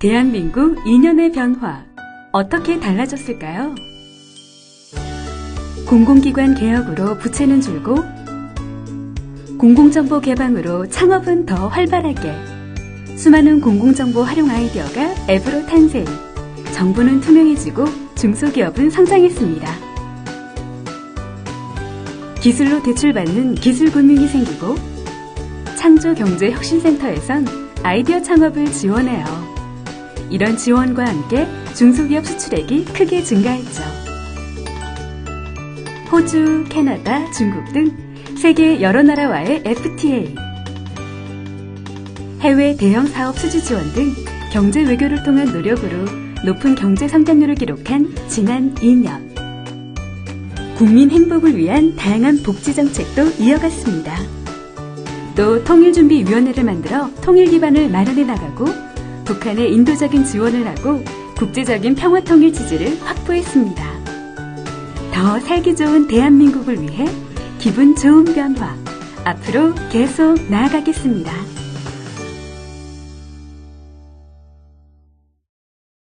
대한민국 2년의 변화. 어떻게 달라졌을까요? 공공기관 개혁으로 부채는 줄고, 공공정보 개방으로 창업은 더 활발하게, 수많은 공공정보 활용 아이디어가 앱으로 탄생, 정부는 투명해지고 중소기업은 성장했습니다. 기술로 대출받는 기술금융이 생기고, 창조경제혁신센터에선 아이디어 창업을 지원해요. 이런 지원과 함께 중소기업 수출액이 크게 증가했죠. 호주, 캐나다, 중국 등 세계 여러 나라와의 FTA, 해외 대형 사업 수주 지원 등 경제 외교를 통한 노력으로 높은 경제 성장률을 기록한 지난 2년. 국민 행복을 위한 다양한 복지 정책도 이어갔습니다. 또 통일준비위원회를 만들어 통일 기반을 마련해 나가고 북한에 인도적인 지원을 하고 국제적인 평화 통일 지지를 확보했습니다. 더 살기 좋은 대한민국을 위해 기분 좋은 변화 앞으로 계속 나아가겠습니다.